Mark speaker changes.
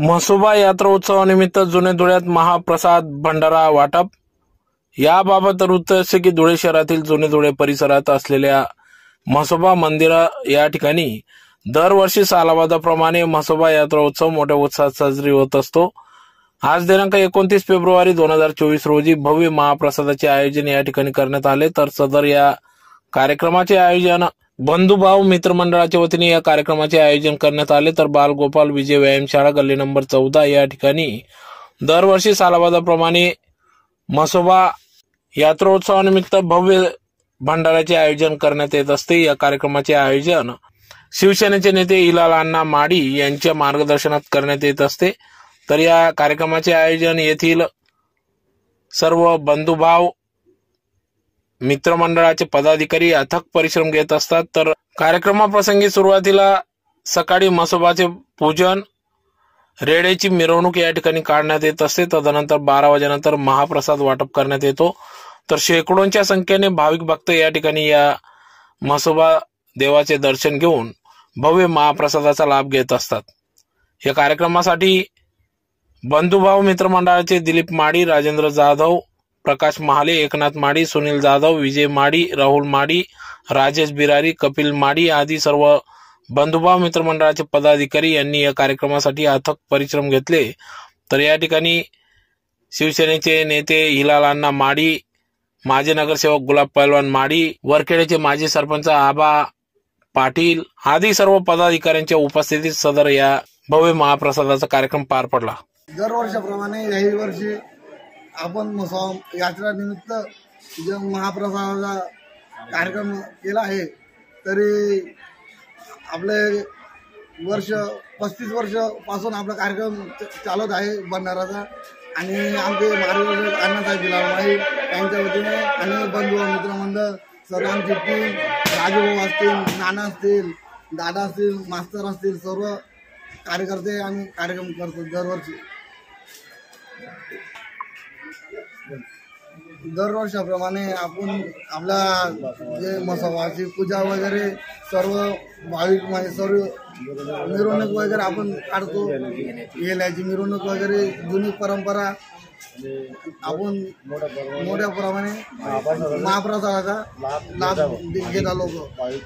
Speaker 1: म्हसोबा यात्रा उत्सवानिमित्त जुने धुळ्यात महाप्रसाद भंडारा वाटप. याबाबत वृत्त असे की धुळे शहरातील जुने धुळे परिसरात असलेल्या म्हसोबा मंदिर या ठिकाणी दरवर्षी सालावादाप्रमाणे म्हसोबा यात्रा उत्सव मोठ्या उत्साहात साजरी होत असतो. आज दिनांक एकोणतीस फेब्रुवारी दोन हजार चोवीस रोजी भव्य महाप्रसादाचे आयोजन या ठिकाणी करण्यात आले. तर सदर या कार्यक्रमाचे आयोजन बंधुभाव मित्रमंडळाच्या वतीने या कार्यक्रमाचे आयोजन करण्यात आले. तर बालगोपाल विजय व्यायामशाळा गल्ली नंबर चौदा या ठिकाणी. दरवर्षी सालाबाजाप्रमाणे म्हसोबा यात्रोत्सवानिमित्त भव्य भंडाऱ्याचे आयोजन करण्यात येत असते. या कार्यक्रमाचे आयोजन शिवसेनेचे नेते इलाल अण्णा माडी यांच्या मार्गदर्शनात करण्यात येत असते. तर या कार्यक्रमाचे आयोजन येथील सर्व बंधुभाव मित्रमंडळाचे पदाधिकारी अथक परिश्रम घेत असतात. तर कार्यक्रमाप्रसंगी सुरुवातीला सकाळी मसोबाचे पूजन रेडेची मिरवणूक या ठिकाणी काढण्यात येत असते. तदनंतर बारा वाजेनंतर महाप्रसाद वाटप करण्यात येतो. तर शेकडोंच्या संख्येने भाविक भक्त या ठिकाणी या म्हसोबा देवाचे दर्शन घेऊन भव्य महाप्रसादाचा लाभ घेत असतात. या कार्यक्रमासाठी बंधुभाव मित्रमंडळाचे दिलीप माडी राजेंद्र जाधव प्रकाश महाले एकनाथ माडी सुनील जाधव विजय माडी राहुल माडी राजेश बिरारी कपिल माडी आदी सर्व बंधुभाव मित्रमंडळाचे पदाधिकारी यांनी या कार्यक्रमासाठी अथक परिश्रम घेतले. तर या ठिकाणी शिवसेनेचे नेते हिलाल अण्णा माडी माजी नगरसेवक गुलाब पैलवान माडी वरखेडेचे माजी सरपंच आबा पाटील आदी सर्व पदाधिकाऱ्यांच्या उपस्थितीत सदर या भव्य महाप्रसादाचा कार्यक्रम पार पडला.
Speaker 2: दरवर्षाप्रमाणे याही वर्षी आपण मसाव यात्रा निमित्त जे महाप्रसादाचा कार्यक्रम केला आहे तरी आपले वर्ष पस्तीस वर्षपासून आपला कार्यक्रम चालत आहे भंडाराचा आणि आमचे मार्गदर्शक अण्णासाहेब माई यांच्या वतीने आणि बंधू मित्रमंडळ सर्वांची टीम राजूभाऊ असतील नाना असतील दादा असतील मास्तर असतील सर्व कार्यकर्ते आम्ही कार्यक्रम करतो दरवर्षी. दरवर्षाप्रमाणे आपण आपल्या जे मसावाची पूजा वगैरे सर्व भाविक म्हणजे सर्व मिरवणूक वगैरे आपण काढतो. गेल्याची मिरवणूक वगैरे जुनी परंपरा आपण मोठ्या प्रमाणे महाप्रसादाचा लाभ घेत आलो भाविक